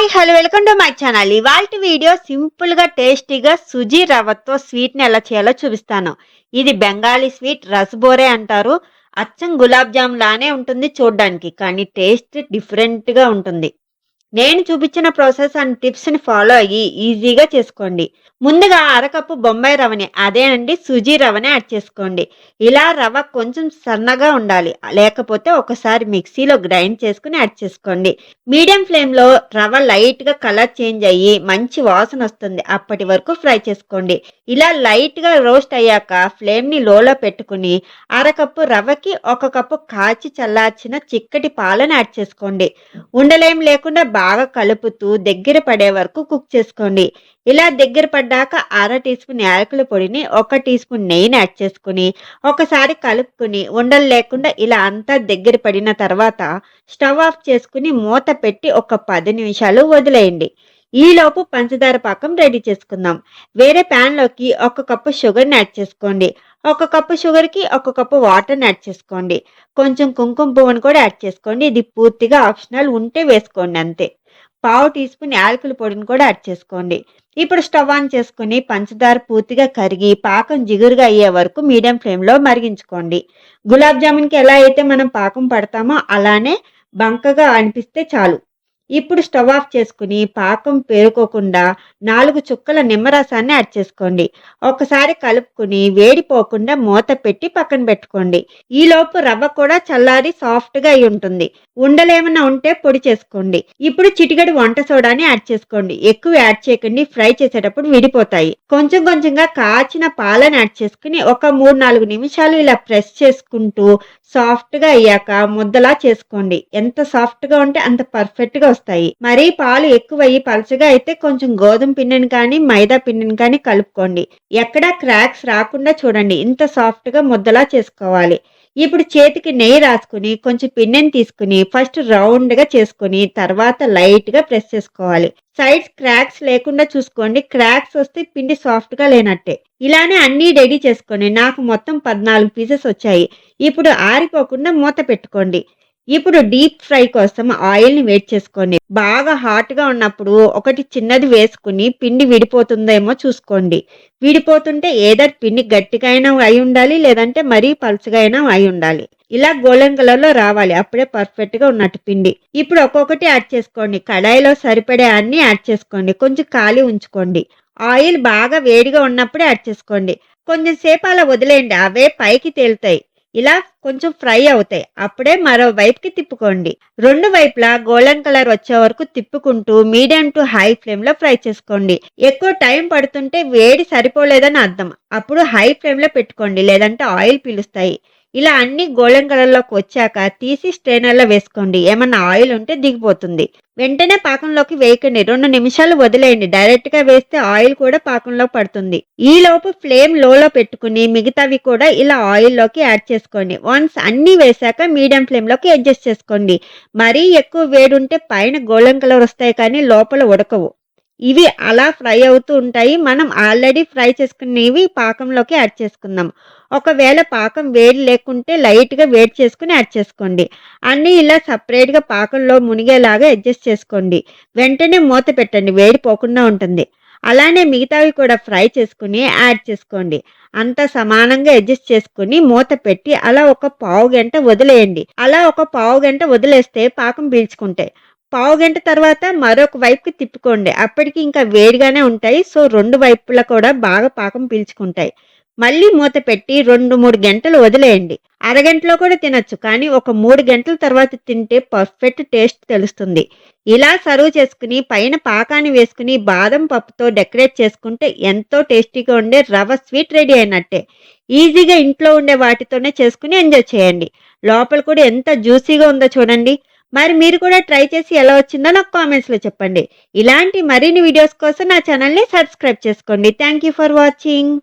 Hi hello welcome to my channel. ఇవాళ video సింపుల్గా టేస్టీగా సుజీ రవ్వతో స్వీట్ని ఎలా చేయాలో చూపిస్తాను. ఇది బెంగాలీ స్వీట్ రసబోరే అంటారు. అచ్చం గులాబ్ జామ్ లానే ఉంటుంది చూడడానికి కానీ టేస్ట్ డిఫరెంట్గా ఉంటుంది. నేను చూపించిన ప్రాసెస్ అండ్ టిప్స్ని ఫాలో అయ్యి ఈజీగా చేసుకోండి. ముందుగా అరకప్పు బొంబాయి రవ్వని అదేనండి సుజీ రవ్వని యాడ్ చేసుకోండి. ఇలా రవ్వ కొంచెం సన్నగా ఉండాలి. లేకపోతే ఒకసారి మిక్సీలో గ్రైండ్ చేసుకుని యాడ్ చేసుకోండి. మీడియం ఫ్లేమ్లో రవ్వ లైట్గా కలర్ చేంజ్ అయ్యి మంచి వాసన వస్తుంది. అప్పటి వరకు ఫ్రై చేసుకోండి. ఇలా లైట్గా రోస్ట్ అయ్యాక ఫ్లేమ్ని లోలో పెట్టుకుని అరకప్పు రవ్వకి ఒక కప్పు కాచి చల్లార్చిన చిక్కటి పాలను యాడ్ చేసుకోండి. ఉండలేం లేకుండా బాగా కలుపుతూ దగ్గర పడే వరకు కుక్ చేసుకోండి. ఇలా దగ్గర పడ్డాక అర టీ స్పూన్ యాలకుల పొడిని ఒక టీ స్పూన్ నెయ్యిని యాడ్ చేసుకుని ఒకసారి కలుపుకుని ఉండలు లేకుండా ఇలా అంతా దగ్గర పడిన తర్వాత స్టవ్ ఆఫ్ చేసుకుని మూత పెట్టి ఒక పది నిమిషాలు వదిలేయండి. ఈలోపు పంచదార పాకం రెడీ చేసుకుందాం. వేరే ప్యాన్లోకి ఒక కప్పు షుగర్ని యాడ్ చేసుకోండి. ఒక కప్పు షుగర్కి ఒక కప్పు వాటర్ని యాడ్ చేసుకోండి. కొంచెం కుంకుమ పువ్వును కూడా యాడ్ చేసుకోండి. ఇది పూర్తిగా ఆప్షనల్ ఉంటే వేసుకోండి అంతే. పావు టీ స్పూన్ యాలకుల పొడిని కూడా యాడ్ చేసుకోండి. ఇప్పుడు స్టవ్ ఆన్ చేసుకుని పంచదార పూర్తిగా కరిగి పాకం జిగురుగా అయ్యే వరకు మీడియం ఫ్లేమ్లో మరిగించుకోండి. గులాబ్ జామున్కి ఎలా అయితే మనం పాకం పడతామో అలానే బంకగా అనిపిస్తే చాలు. ఇప్పుడు స్టవ్ ఆఫ్ చేసుకుని పాకం పేరుకోకుండా నాలుగు చుక్కల నిమ్మరసాన్ని యాడ్ చేసుకోండి. ఒకసారి కలుపుకుని వేడిపోకుండా మూత పెట్టి పక్కన పెట్టుకోండి. ఈలోపు రవ్వ కూడా చల్లారి సాఫ్ట్గా అయి ఉంటుంది. ఉండలేమన్నా ఉంటే పొడి చేసుకోండి. ఇప్పుడు చిటిగడి వంట సోడాని యాడ్ చేసుకోండి. ఎక్కువ యాడ్ చేయకండి. ఫ్రై చేసేటప్పుడు విడిపోతాయి. కొంచెం కొంచెంగా కాచిన పాలను యాడ్ చేసుకుని ఒక మూడు నాలుగు నిమిషాలు ఇలా ప్రెస్ చేసుకుంటూ సాఫ్ట్గా అయ్యాక ముద్దలా చేసుకోండి. ఎంత సాఫ్ట్గా ఉంటే అంత పర్ఫెక్ట్గా వస్తాయి. మరీ పాలు ఎక్కువయ్యి పలచగా అయితే కొంచెం గోధుమ పిండిని కానీ మైదా పిండిని కానీ కలుపుకోండి. ఎక్కడా క్రాక్స్ రాకుండా చూడండి. ఇంత సాఫ్ట్గా ముద్దలా చేసుకోవాలి. ఇప్పుడు చేతికి నెయ్యి రాసుకుని కొంచెం పిండిని తీసుకుని ఫస్ట్ రౌండ్గా చేసుకుని తర్వాత లైట్గా ప్రెస్ చేసుకోవాలి. సైడ్స్ క్రాక్స్ లేకుండా చూసుకోండి. క్రాక్స్ వస్తే పిండి సాఫ్ట్గా లేనట్టే. ఇలానే అన్నీ రెడీ చేసుకోండి. నాకు మొత్తం పద్నాలుగు పీసెస్ వచ్చాయి. ఇప్పుడు ఆరిపోకుండా మూత పెట్టుకోండి. ఇప్పుడు డీప్ ఫ్రై కోసం ఆయిల్ని వేడి చేసుకోండి. బాగా హాట్గా ఉన్నప్పుడు ఒకటి చిన్నది వేసుకుని పిండి విడిపోతుందేమో చూసుకోండి. విడిపోతుంటే ఏదర్ పిండి గట్టిగా అయినా అయి ఉండాలి లేదంటే మరీ పలుచగా అయినా అయి ఉండాలి. ఇలా గోల్డెన్ కలర్లో రావాలి అప్పుడే పర్ఫెక్ట్గా ఉన్నట్టు పిండి. ఇప్పుడు ఒక్కొక్కటి యాడ్ చేసుకోండి. కడాయిలో సరిపడే అన్ని యాడ్ చేసుకోండి. కొంచెం ఖాళీ ఉంచుకోండి. ఆయిల్ బాగా వేడిగా ఉన్నప్పుడే యాడ్ చేసుకోండి. కొంచెం సేపు అలా వదిలేయండి. అవే పైకి తేలుతాయి. ఇలా కొంచెం ఫ్రై అవుతాయి. అప్పుడే మరో వైపుకి తిప్పుకోండి. రెండు వైపులా గోల్డెన్ కలర్ వచ్చే వరకు తిప్పుకుంటూ మీడియం టు హై ఫ్లేమ్లో ఫ్రై చేసుకోండి. ఎక్కువ టైం పడుతుంటే వేడి సరిపోలేదని అర్థం. అప్పుడు హై ఫ్లేమ్లో పెట్టుకోండి. లేదంటే ఆయిల్ పీలుస్తాయి. ఇలా అన్ని గోల్డెన్ కలర్లోకి వచ్చాక తీసి స్ట్రైనర్లో వేసుకోండి. ఏమన్నా ఆయిల్ ఉంటే దిగిపోతుంది. వెంటనే పాకంలోకి వేయకండి. రెండు నిమిషాలు వదిలేయండి. డైరెక్ట్గా వేస్తే ఆయిల్ కూడా పాకంలో పడుతుంది. ఈ లోపు ఫ్లేమ్ లోలో పెట్టుకుని మిగతావి కూడా ఇలా ఆయిల్లోకి యాడ్ చేసుకోండి. వన్స్ అన్నీ వేశాక మీడియం ఫ్లేమ్లోకి అడ్జస్ట్ చేసుకోండి. మరీ ఎక్కువ వేడుంటే ఉంటే పైన గోల్డెన్ కలర్ వస్తాయి కానీ లోపల ఉడకవు. ఇవి అలా ఫ్రై అవుతూ ఉంటాయి. మనం ఆల్రెడీ ఫ్రై చేసుకునేవి పాకంలోకి యాడ్ చేసుకుందాం. ఒకవేళ పాకం వేడి లేకుంటే లైట్గా వేడి చేసుకుని యాడ్ చేసుకోండి. అన్నీ ఇలా సపరేట్గా పాకంలో మునిగేలాగా అడ్జస్ట్ చేసుకోండి. వెంటనే మూత పెట్టండి. వేడి పోకుండా ఉంటుంది. అలానే మిగతావి కూడా ఫ్రై చేసుకుని యాడ్ చేసుకోండి. అంత సమానంగా అడ్జస్ట్ చేసుకుని మూత పెట్టి అలా ఒక పావు గంట వదిలేయండి. అలా ఒక పావు గంట వదిలేస్తే పాకం పీల్చుకుంటాయి. పావు గంట తర్వాత మరొక వైపుకి తిప్పుకోండి. అప్పటికి ఇంకా వేడిగానే ఉంటాయి. సో రెండు వైపులా కూడా బాగా పాకం పీల్చుకుంటాయి. మళ్ళీ మూత పెట్టి రెండు మూడు గంటలు వదిలేయండి. అరగంటలో కూడా తినచ్చు. కానీ ఒక మూడు గంటల తర్వాత తింటే పర్ఫెక్ట్ టేస్ట్ తెలుస్తుంది. ఇలా సర్వ్ చేసుకుని పైన పాకాన్ని వేసుకుని బాదం పప్పుతో డెకరేట్ చేసుకుంటే ఎంతో టేస్టీగా ఉండే రవ స్వీట్ రెడీ అయినట్టే. ఈజీగా ఇంట్లో ఉండే వాటితోనే చేసుకుని ఎంజాయ్ చేయండి. లోపల కూడా ఎంత జ్యూసీగా ఉందో చూడండి. మరి మీరు కూడా ట్రై చేసి ఎలా వచ్చిందో నాకు కామెంట్స్లో చెప్పండి. ఇలాంటి మరిన్ని వీడియోస్ కోసం నా ఛానల్ని సబ్స్క్రైబ్ చేసుకోండి. Thank you for watching